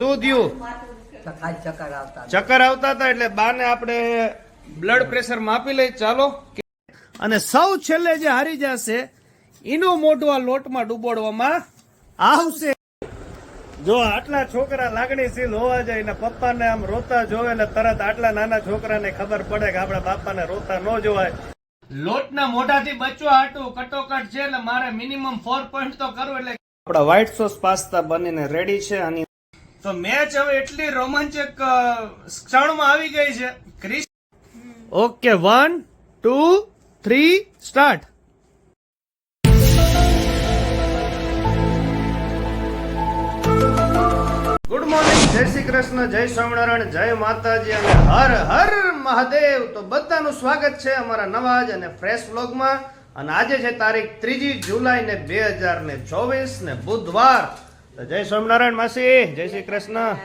શું થયું? ચક્કર આવતા ચક્કર હતા એટલે બાને આપણે બ્લડ પ્રેશર માપી લઈ. ચાલો. અને સૌ છેલ્લે જે હારી જશે એનું મોઢું આ લોટમાં ડૂબોડવામાં આવશે. જો આટલા છોકરા લાગણીશીલ હોવા જાય ને પપ્પાને આમ રોતા જોવે એટલે તરત આટલા નાના છોકરાને ખબર પડે કે આપણા બાપાને રોતા ન જોવાય. લોટના મોઢાથી બચવા હાટું કટોકટ છે એટલે મારે મિનિમમ ફોર પોઈન્ટ તો કરવું એટલે આપણા વ્હાઈટ સોસ પાસ્તા બનીને રેડી છે આની તો મેચ હવે એટલી રોમાંચક ક્ષણમાં આવી ગઈ છે. Chris okay one two three start good morning Jai Shri Krishna જય સ્વામિનારાયણ જય માતાજી અને હર હર મહાદેવ. તો બધાનું સ્વાગત છે અમારા નવા જ અને ફ્રેશ વ્લોગમાં અને આજે છે તારીખ ત્રીજી જુલાઈ ને બે હજાર ને ચોવીસ ને બુધવાર. તો જય સ્વામિનારાયણ માસી, જય શ્રી કૃષ્ણ.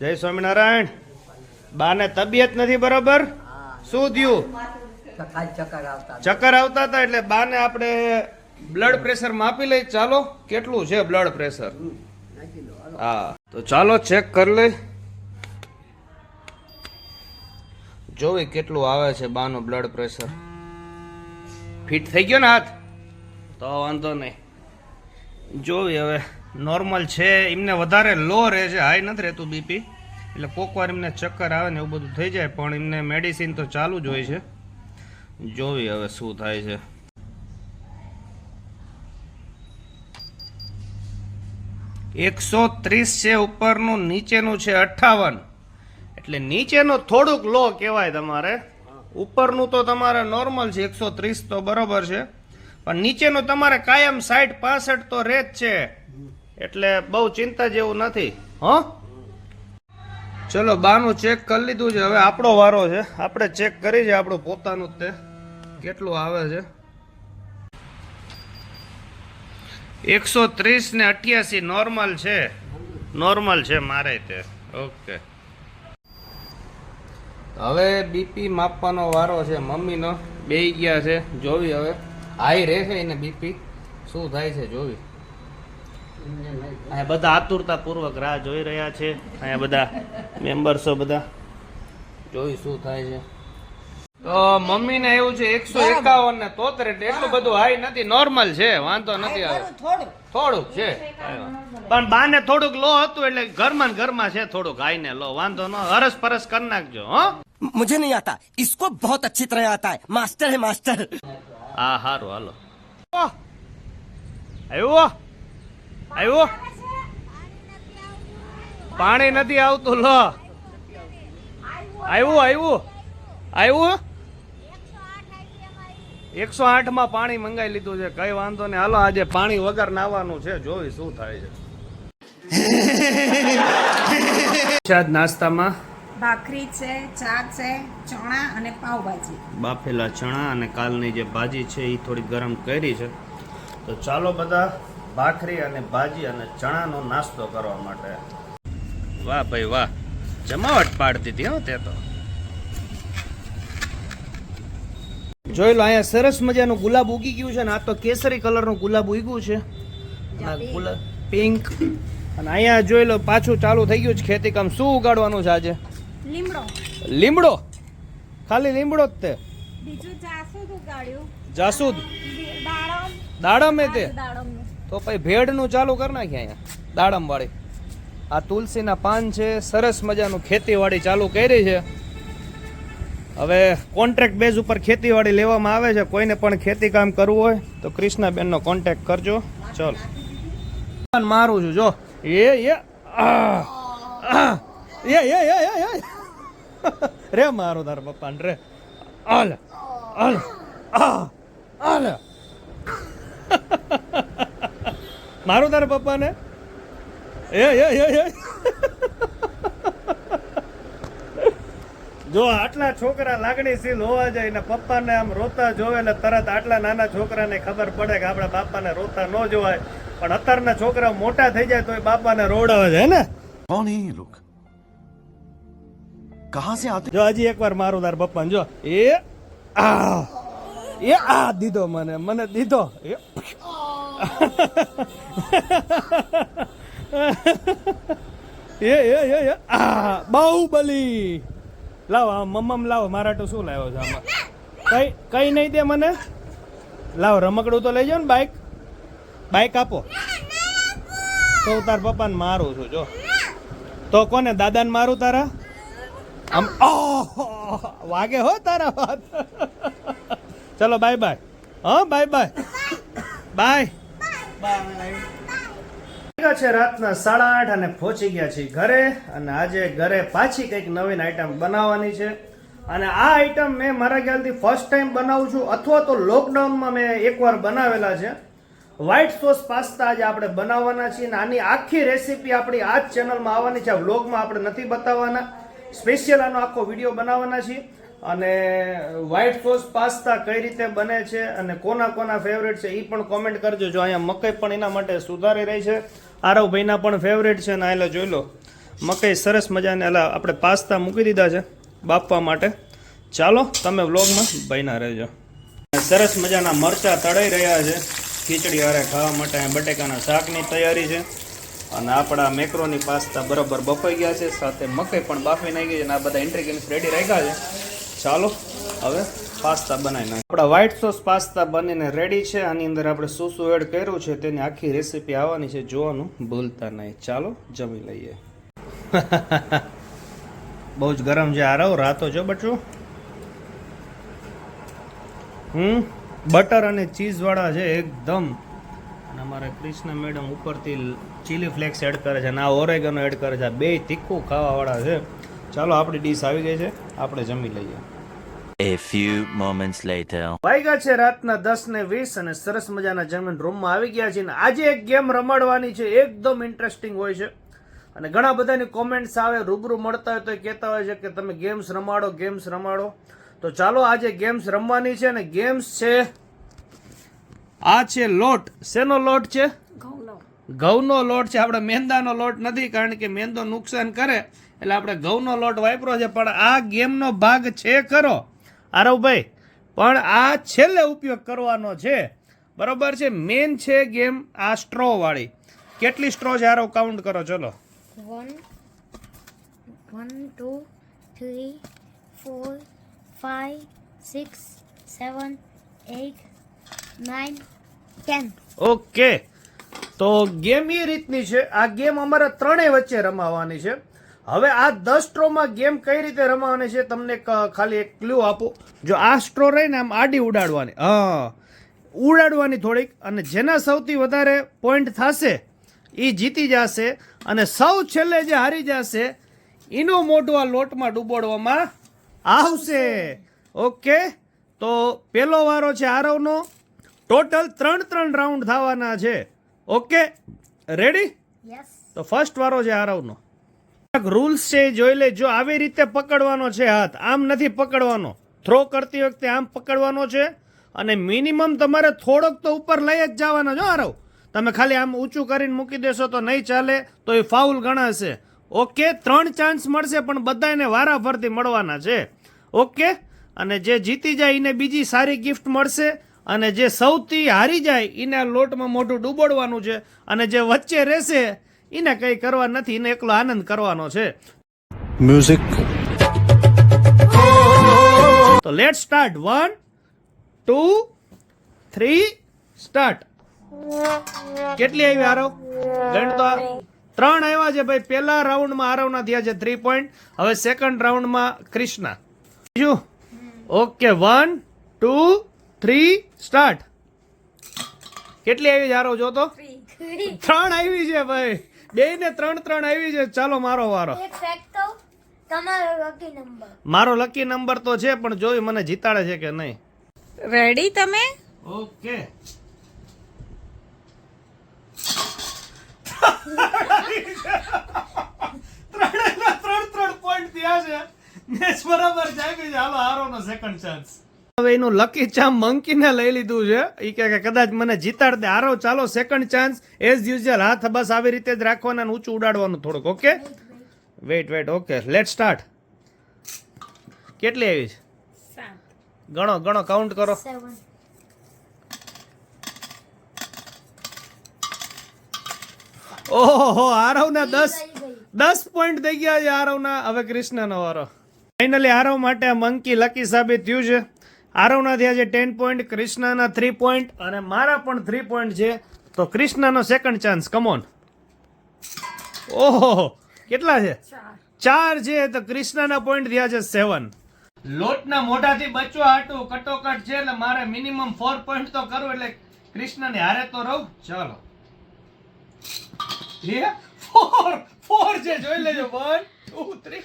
જય સ્વામિનારાયણ. બાને તબિયત નથી બરોબર? શું થયું? ચક્કર આવતા ચક્કર આવતા હતા એટલે બાને આપણે બ્લડ પ્રેશર માપી લઈ. ચાલો, કેટલું છે બ્લડ પ્રેશર? હા, તો ચાલો ચેક કરી લઈ. જોવી કેટલું આવે છે બાનું બ્લડ પ્રેશર. ફિટ થઈ ગયો ને હાથ? તો વાંધો નહીં. જોવી હવે. નોર્મલ છે, એમને વધારે લો રહે છે હાઈ નથી રહેતું બીપી એટલે કોક વાર એમને ચક્કર આવે ને એવું બધું થઈ જાય, પણ એમને મેડિસિન તો ચાલુ જ હોય છે. જોવી હવે શું થાય છે. એકસો ત્રીસ છે ઉપરનું, નીચેનું છે અઠ્ઠાવન એટલે નીચેનું થોડુંક લો કહેવાય તમારે. ઉપરનું તો તમારે નોર્મલ છે, એકસો ત્રીસ તો બરોબર છે. પણ નીચેનું તમારે કાયમ સાઠ પાસઠ તો રહે જ છે. એટલે બહુ ચિંતા જેવું નથી. હો? ચલો, બાનું ચેક કરી લીધું છે. હવે આપણો વારો છે. આપણે ચેક કરી છે આપણું પોતાનું જ તે. કેટલું આવે છે? એકસો ત્રીસ ને અઠ્યાસી નોર્મલ છે. નોર્મલ છે મારે તે. ઓકે હવે બીપી માપવાનો વારો છે. મમ્મીનો બે ગયા છે. જોવી હવે. હાઈ રહેશે એને બીપી શું થાય છે જોવી. અહીંયા બધા આતુરતાપૂર્વક રાહ જોઈ રહ્યા છે. અહીંયા બધા મેમ્બર્સો બધા. જોઈ શું થાય છે. તો મમ્મીને એવું છે એકસો એકાવન ને તોતેર એટલે એટલું બધું હાઈ નથી નોર્મલ છે વાંધો નથી આવે. થોડુંક. છે. પણ બાને થોડુંક લો હતું એટલે ઘરમાં ઘરમાં છે થોડુંક હાઈ ને લો વાંધો ન હરસ પરસ કરી નાખજો હો. મુજે નહીં આતા ઇસકો બહોત અચ્છી તરહ આતા હે માસ્ટર હે માસ્ટર હા હારું હાલો. આવ્યો આવ્યો? પાણી નથી આવતું લો. આવ્યું આવ્યું. આવ્યું એકસો આઠમાં પાણી મંગાવી લીધું છે. કઈ વાંધો નહીં. હાલો આજે પાણી વગર નાવાનું છે. જોઈ શું થાય છે. શાદ નાસ્તામાં? ભાખરી છે ચા છે ચણા અને પાવભાજી બાફેલા ચણા અને કાલની જે ભાજી છે એ થોડી ગરમ કરી છે. તો ચાલો બધા ભાખરી અને ભાજી અને ચણાનો નાસ્તો કરવા માટે. વાહ ભાઈ વાહ. જમાવટ પાડતી દીધી હો તે તો. જોઈ લો અહીંયા સરસ મજાનું ગુલાબ ઉગી ગયું છે ને આ તો કેસરી કલરનું ગુલાબ ઉગ્યું છે. ગુલાબ પિંક. અને અહીંયા જોઈ લો પાછું ચાલુ થઈ ગયું છે ખેતી કામ. શું ઉગાડવાનું છે આજે? લીમડો. લીમડો? ખાલી લીમડો જ તે. બીજું જાસૂદ ઉગાડ્યું. જાસૂદ? દાડમ. દાડમ એ તે. દાડમનું. તો પછી ભેળનું ચાલુ કરી નાખીએ અહીંયા દાડમવાળી. આ તુલસીના પાન છે સરસ મજાનું ખેતીવાડી ચાલુ કરી છે. હવે કોન્ટ્રાક્ટ બેઝ ઉપર ખેતીવાડી લેવામાં આવે છે કોઈને પણ ખેતી કામ કરવું હોય તો કૃષ્ણાબેનનો કોન્ટેક્ટ કરજો. ચલો. મારું છું જો. એ એ એ એ એ રે મારો તાર પપ્પાને રે. આલ આલ આ આલ મારો તારા પપ્પાને? એ એ એ જો આટલા છોકરા લાગણીશીલ હોવા જાય ને પપ્પાને આમ રોતા જોવે ને તરત આટલા નાના છોકરાને ખબર પડે કે આપણા બાપાને રોતા ન જોવાય. પણ અત્યારના છોકરા મોટા થઈ જાય તો એ બાપાને રોવડાવે છે ને? કોણ એ લોક કહા સે આતે જો હજી એકવાર મારો તાર પપ્પાને જો એ આ એ આ દીધો મને મને દીધો. એ એ એ એ એ. આ, બાહુબલી. લાવો આ મમ્મમ લાવો. મારા તો શું લાવ્યો છે આમાં? કઈ કઈ નહીં દે મને. લાવો, રમકડું તો લઈ જાઓ ને, બાઈક. બાઈક આપો. તો તાર પપ્પાને મારું છું, જો. તો કોને, દાદાને મારું તારા? આમ! વાગે હો તારા વાત. ચલો બાય બાય હા બાય બાય બાય. વાગ્યા છે રાતના સાડા આઠ અને પહોંચી ગયા છીએ ઘરે અને આજે ઘરે પાછી કંઈક નવીન આઈટમ બનાવવાની છે. અને આ આઈટમ મેં મારા ખ્યાલથી ફર્સ્ટ ટાઈમ બનાવું છું અથવા તો લોકડાઉનમાં મેં એકવાર બનાવેલા છે. વ્હાઈટ સોસ પાસ્તા આજે આપણે બનાવવાના છીએ અને આની આખી રેસીપી આપણી આ જ ચેનલમાં આવવાની છે. આ વ્લોગમાં આપણે નથી બતાવવાના. સ્પેશિયલ આનો આખો વીડિયો બનાવવાના છીએ. અને વ્હાઈટ સોસ પાસ્તા કઈ રીતે બને છે અને કોના કોના ફેવરેટ છે એ પણ કોમેન્ટ કરજો. જો અહીંયા મકઈ પણ એના માટે સુધારી રહી છે. આરવભાઈના પણ ફેવરેટ છે ને આયલા જોઈ લો. મકઈ સરસ મજાને એલા આપણે પાસ્તા મૂકી દીધા છે બાફવા માટે. ચાલો, તમે વ્લોગમાં બન્યા રહેજો. સરસ મજાના મરચા તળાઈ રહ્યા છે. ખીચડી હારે ખાવા માટે બટેકાના શાકની તૈયારી છે. અને આપણા મેક્રોની પાસ્તા બરોબર બફાઈ ગયા છે. સાથે મકઈ પણ બાફી નાખી છે અને આ બધા ઇન્ટ્રીગન્સ રેડી રાખ્યા છે. ચાલો, હવે પાસ્તા બનાવી નાખીએ. આપણા વ્હાઈટ સોસ પાસ્તા બનીને રેડી છે. આની અંદર આપણે શું શું એડ કર્યું છે તેની આખી રેસીપી આવવાની છે, જોવાનું ભૂલતા નહીં. ચાલો, જમી લઈએ. બહુ જ ગરમ છે આરવ રાતો જો બચું હમ બટર અને ચીઝવાળા છે એકદમ. અને અમારે કૃષ્ણ મેડમ ઉપરથી ચીલી ફ્લેક્સ એડ કરે છે અને આ ઓરેગનો એડ કરે છે. આ બે તીખું ખાવાવાળા છે. ચાલો, આપણી ડીશ આવી ગઈ છે. આપણે જમી લઈએ. A few moments later. વાગ્યા છે રાતના દસ ને વીસ અને સરસ મજાના જમીન રૂમમાં આવી ગયા છે અને આજે એક ગેમ રમાડવાની છે એકદમ ઇન્ટરેસ્ટિંગ હોય છે. અને ઘણા બધાની કોમેન્ટ્સ આવે રૂબરૂ મળતા હોય તો એ કહેતા હોય છે કે તમે ગેમ્સ રમાડો ગેમ્સ રમાડો. તો ચાલો આજે ગેમ્સ રમવાની છે અને ગેમ્સ છે આ છે લોટ. શેનો લોટ છે? ઘઉંનો. લોટ છે. આપણે મેંદાનો લોટ નથી કારણ કે મેંદો નુકસાન કરે. એટલે આપણે ઘઉંનો લોટ વાપરો છે. પણ આ ગેમનો ભાગ છે ખરો. આરવભાઈ પણ આ છેલ્લે ઉપયોગ કરવાનો છે. બરોબર છે? મેન છે ગેમ આ સ્ટ્રો વાળી. કેટલી સ્ટ્રો છે આરવ? કાઉન્ટ કરો ચલો. One one two three four, five, six, seven, eight, nine, ten. Okay તો ગેમ એ રીતની છે. આ ગેમ અમારે ત્રણેય વચ્ચે રમાવાની છે. હવે આ દસ સ્ટ્રોમાં ગેમ કઈ રીતે રમાવાની છે તમને ખાલી એક ક્લ્યુ આપો. જો આ સ્ટ્રો રહીને આમ આડી ઉડાડવાની. હા. ઉડાડવાની થોડીક અને જેના સૌથી વધારે પોઈન્ટ થશે એ જીતી જશે અને સૌ છેલ્લે જે હારી જશે એનું મોઢું આ લોટમાં ડૂબોડવામાં આવશે. ઓકે? તો પહેલો વારો છે આરવનો. ટોટલ ત્રણ ત્રણ રાઉન્ડ થવાના છે. ઓકે? રેડી તો ફર્સ્ટ વારો છે આરવનો. રૂલ્સ છે એ જોઈ લે. જો આવી રીતે પકડવાનો છે હાથ, આમ નથી પકડવાનો. થ્રો કરતી વખતે આમ પકડવાનો છે અને મિનિમમ તમારે થોડોક તો ઉપર લઈ જ જવાનો જો આરવ તમે ખાલી આમ ઊંચું કરીને મૂકી દેશો તો નહીં ચાલે, તો એ ફાઉલ ગણાશે. ઓકે ત્રણ ચાન્સ મળશે, પણ બધાને એને ફરતી મળવાના છે. ઓકે અને જે જીતી જાય એને બીજી સારી ગિફ્ટ મળશે. અને જે સૌથી હારી જાય એને આ લોટમાં મોઢું ડૂબોડવાનું છે. અને જે વચ્ચે રહેશે એને કંઈ કરવા નથી એને એકલો આનંદ કરવાનો છે. મ્યુઝિક તો let start one two three start કેટલી આવી આરવ ગણ તો આ. ત્રણ આવ્યા છે ભાઈ. પહેલા રાઉન્ડમાં આરવના થયા છે થ્રી પોઈન્ટ હવે સેકન્ડ રાઉન્ડમાં ક્રિષ્ના. બીજું? Okay one two three start કેટલી આવી છે આરવ જો તો ત્રણ આવી છે ભાઈ. બે ને ત્રણ ત્રણ આવી છે. ચાલો મારો વારો. એક ફેક્ટ કહું? તમારો લકી નંબર મારો લકી નંબર તો છે પણ જોઈ મને જીતાડે છે કે નહીં? રેડી તમે? ઓકે. ત્રણ ત્રણ પોઈન્ટ થયા છે. મેચ બરાબર જાગી છે. હાલો નો સેકન્ડ ચાન્સ હવે એનું લકી ચામ મંકીને લઈ લીધું છે. એ કે કદાચ મને જીતાડ દે. હારો ચાલો સેકન્ડ ચાન્સ એઝ યુઝ્યુઅલ હાથ બસ આવી રીતે જ રાખવાના અને ઊંચું ઉડાડવાનું થોડુંક okay wait wait okay let start કેટલી આવી છે? ગણો ગણો કાઉન્ટ કરો. ઓહો આરવના દસ દસ પોઈન્ટ થઈ ગયા છે આરવના હવે કૃષ્ણનો વારો ફાઇનલી આરવ માટે મંકી લકી સાબિત થયું છે. આરવના થયા છે ટેન પોઈન્ટ કૃષ્ણના થ્રી પોઈન્ટ અને મારા પણ થ્રી પોઈન્ટ છે. તો કૃષ્ણનો સેકન્ડ ચાન્સ કમોન ઓહો કેટલા છે? ચાર. છે તો કૃષ્ણના પોઈન્ટ થયા છે સેવન લોટના મોઢાથી બચવા હાટું કટોકટ છે એટલે મારે મિનિમમ ફોર પોઈન્ટ તો કરવું એટલે કૃષ્ણને હારે તો રહું. ચાલો. ફોર ફોર છે જોઈ લેજો વન ઉતરી.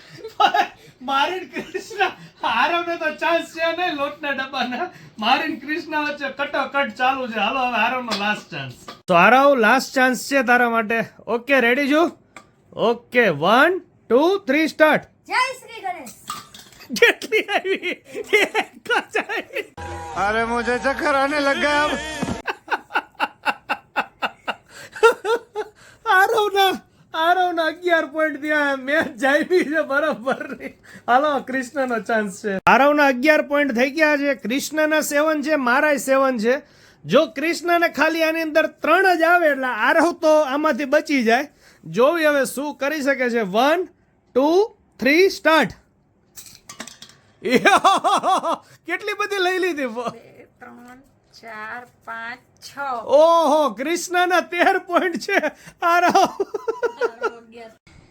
મારીન કૃષ્ણ આરવને તો ચાન્સ છે નહીં લોટના ડબ્બાના. મારીન કૃષ્ણ વચ્ચે કટોકટ ચાલુ છે. હાલો હવે આરવનો લાસ્ટ ચાન્સ તો આરવ લાસ્ટ ચાન્સ છે તારા માટે. ઓકે રેડી છું? Okay one two three start Jai Shri Ganesh. અરે મુજે ચક્કર આને લગા આરવ ના આરવના અગિયાર પોઈન્ટ ત્યાં મેચ જાયબી છે બરાબર હાલો કૃષ્ણનો ચાન્સ છે. આરવના અગિયાર પોઈન્ટ થઈ ગયા છે. કૃષ્ણના સેવન છે મારાય સેવન છે. જો કૃષ્ણને ખાલી આની અંદર ત્રણ જ આવે એટલે આરવ તો આમાંથી બચી જાય. જોવી હવે શું કરી શકે છે. વન ટુ થ્રી સ્ટાર્ટ કેટલી બધી લઈ લીધી? ત્રણ ચાર પાંચ છ. ઓહો કૃષ્ણના તેર પોઈન્ટ છે. આરવ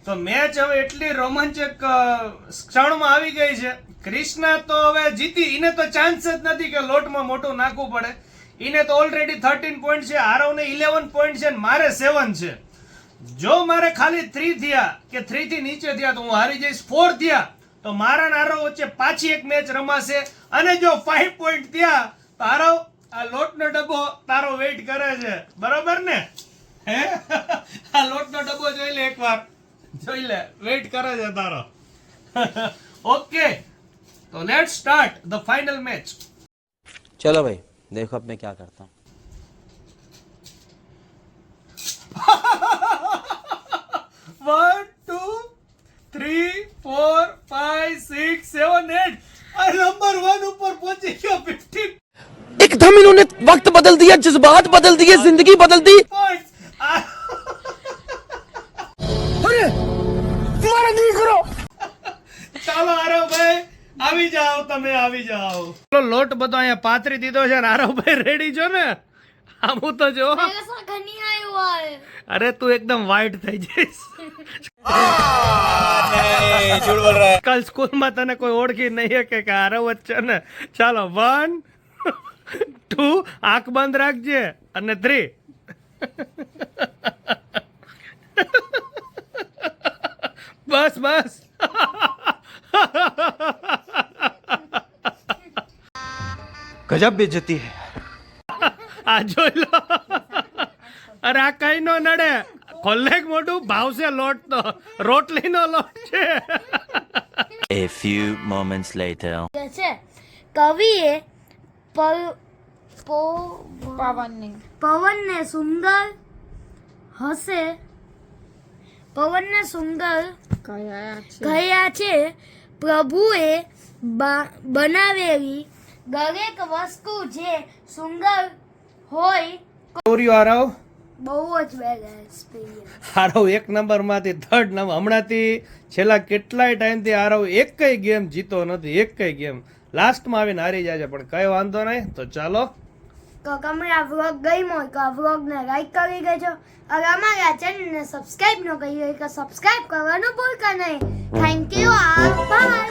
તો મેચ હવે એટલી રોમાંચક ક્ષણમાં આવી ગઈ છે. ક્રિષ્ના તો હવે જીતી. એને તો ચાન્સ જ નથી કે લોટમાં મોટું નાખવું પડે. એને તો ઓલરેડી થર્ટીન પોઈન્ટ છે આરવને ઇલેવન પોઈન્ટ છે મારે સેવન છે. જો મારે ખાલી થ્રી થયા કે થ્રી થી નીચે થયા તો હું હારી જઈશ. ફોર થયા તો મારા આરવ વચ્ચે પાછી એક મેચ રમાશે. અને જો ફાઈવ પોઈન્ટ થયા તો આરવ આ લોટનો ડબ્બો તારો વેઇટ કરે છે. બરોબર ને? હે? આ લોટનો ડબ્બો જોઈ લે એકવાર. જોઈ લે વેઇટ કરે છે તારો ઓકે તો let start the final match चलो भाई देखो अब मैं क्या करता हूँ one two three four five six seven eight આ નંબર વન ઉપર પહોંચી ગયો ફિફ્ટી एकदम इन्होंने वक्त बदल दिया जज्बात बदल दिए जिंदगी बदल दी લોટ બધો અહીંયા પાથરી દીધો છે ને આરવભાઈ રેડી છો ને? આવું તો જો. અરે તું એકદમ વાઇટ થઈ જઈશ. કાલ સ્કૂલમાં તને કોઈ ઓળખી નહીં કે આરવ જ છે ને. ચાલો વન ટુ આંખ બંધ રાખજે અને થ્રી બસ બસ. ગજબ બેજતી હે. આ જોઈ લો. અરે આ કઈ નો નડે. ખોલેક મોટું ભાવશે લોટ તો. રોટલી નો લોટ છે. A few moments later. છે કવિએ પવનને. પવનને સુંદર હશે. પવનને સુંદર ગયા છે. પ્રભુએ બનાવેલી દરેક વસ્તુ જે સુંદર હોય ગૌરીઓ આરવ બહુ જ બેલેન્સ આરવ એક નંબરમાંથી થર્ડ નંબર. હમણાંથી છેલ્લા કેટલાય ટાઈમથી આરવ એક કઈ ગેમ જીતો નથી એક કઈ ગેમ. લાસ્ટમાં આવીને હારી જાય છે પણ કઈ વાંધો નહીં. તો ચાલો. તો તમને આ વ્લોગ ગમ્યો હોય તો આ વ્લોગને લાઈક કરી દેજો. અને અમારા ચેનલને સબસ્ક્રાઇબ ન કરી હોય તો સબસ્ક્રાઇબ કરવાનું ભૂલતા નહીં. થેન્ક યુ આભાર